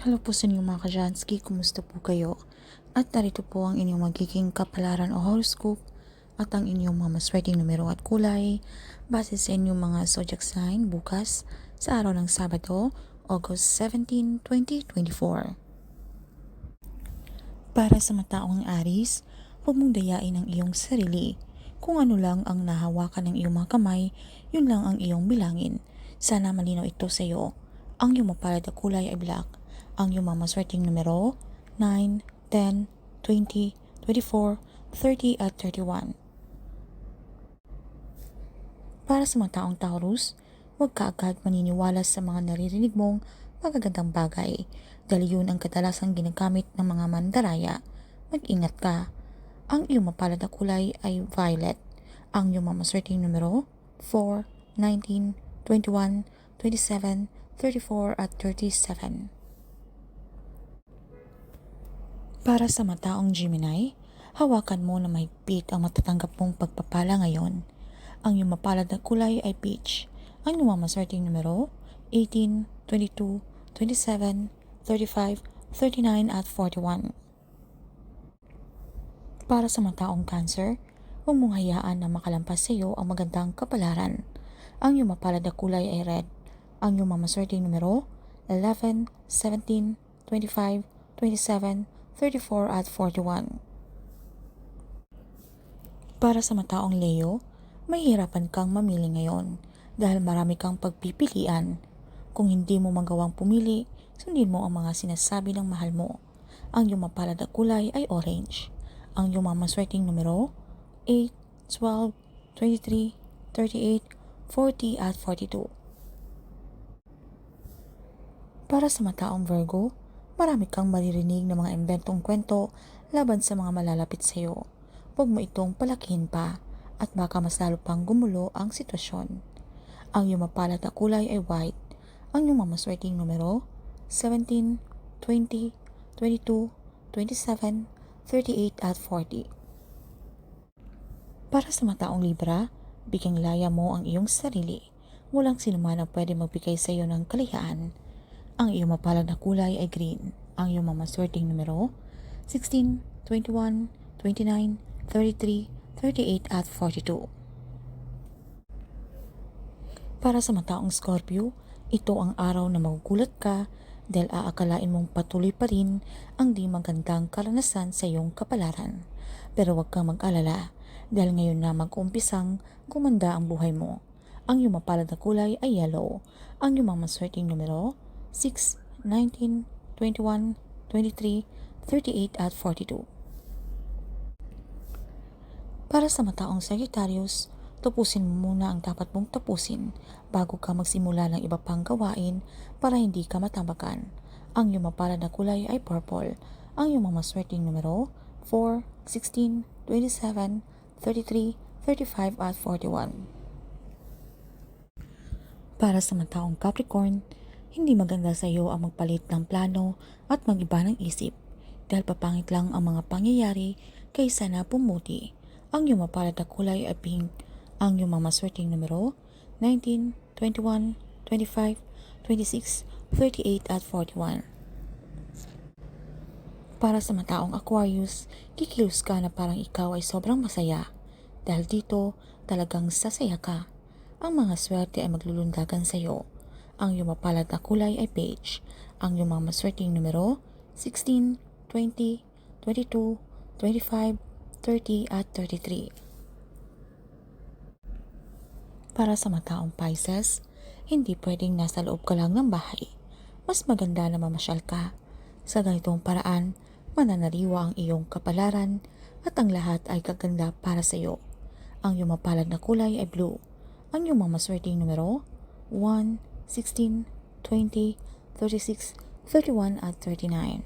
Hello po sa inyo mga kajansky, kumusta po kayo? At narito po ang inyong magiging kapalaran o horoscope at ang inyong mga maswerteng numero at kulay base sa inyong mga zodiac sign bukas sa araw ng Sabado, August 17, 2024. Para sa mataong Aris, huwag mong dayain ang iyong sarili. Kung ano lang ang nahawakan ng iyong mga kamay, yun lang ang iyong bilangin. Sana malinaw ito sa iyo. Ang iyong mapalad na kulay ay black. Ang iyong mga maswerteng numero, 9, 10, 20, 24, 30 at 31. Para sa mga taong Taurus, huwag ka agad maniniwala sa mga naririnig mong magagandang bagay dahil yun ang kadalasang ginagamit ng mga mandaraya. Mag-ingat ka. Ang iyong mapalad na kulay ay violet. Ang iyong mga maswerteng numero, 4, 19, 21, 27, 34 at 37. Para sa mataong Gemini, hawakan mo na mahigpit ang matatanggap mong pagpapala ngayon. Ang iyong mapalad na kulay ay peach. Ang iyong mga maswerteng numero, 18, 22, 27, 35, 39 at 41. Para sa mataong cancer, huwag mong hayaan na makalampas sa iyo ang magandang kapalaran. Ang iyong mapalad na kulay ay red. Ang iyong mga maswerteng numero, 11, 17, 25, 27, 34 at 41. Para sa mataong Leo, mahihirapan kang mamili ngayon dahil marami kang pagpipilian. Kung hindi mo magawang pumili, sundin mo ang mga sinasabi ng mahal mo. Ang iyong mapalad na kulay ay orange. Ang iyong mga maswerteng numero, 8, 12, 23, 38, 40 at 42. Para sa mataong Virgo, marami kang maririnig ng mga imbentong kwento laban sa mga malalapit sa iyo. Huwag mo itong palakihin pa at baka mas lalo pang gumulo ang sitwasyon. Ang iyong mapalad na kulay ay white. Ang iyong mamaswerteng numero, 17, 20, 22, 27, 38 at 40. Para sa mataong Libra, bigyang laya mo ang iyong sarili. Walang sinuman ang pwede magbigay sa iyo ng kalihaan. Ang iyong mapalad na kulay ay green. Ang iyong mamaswerteng numero, 16, 21, 29, 33, 38 at 42. Para sa mataong Scorpio, ito ang araw na magugulat ka dahil aakalain mong patuloy pa rin ang di magandang karanasan sa iyong kapalaran. Pero huwag kang mag-alala dahil ngayon na mag-umpisang gumanda ang buhay mo. Ang iyong mapalad na kulay ay yellow. Ang iyong mga maswerteng numero, 6, 19, 21, 23, 38 at 42. Para sa mataong Sagittarius, tapusin mo muna ang dapat mong tapusin bago ka magsimula ng iba pang gawain para hindi ka matambakan. Ang iyong mapalad na kulay ay purple. Ang iyong mga maswerteng numero 4, 16, 27, 33, 35 at 41. Para sa mataong Capricorn, hindi maganda sa iyo ang magpalit ng plano at mag-iba ng isip dahil papangit lang ang mga pangyayari kaysa na pumuti. Ang iyong mapalad na kulay ay pink. Ang iyong mga maswerteng numero 19, 21, 25, 26, 38 at 41. Para sa mataong Aquarius, kikilos ka na parang ikaw ay sobrang masaya. Dahil dito, talagang sasaya ka. Ang mga swerte ay maglulundagan sa iyo. Ang iyong mapalad na kulay ay beige. Ang iyong mga maswerteng numero 16, 20, 22, 25, 30 at 33. Para sa mataong Pisces, hindi pwedeng nasa loob ka lang ng bahay. Mas maganda na mamasyal ka. Sa ganitong paraan, mananariwa ang iyong kapalaran at ang lahat ay kaganda para sa iyo. Ang iyong mapalad na kulay ay blue. Ang iyong mga maswerteng numero 1, 16, 20, 36, 31 at 39.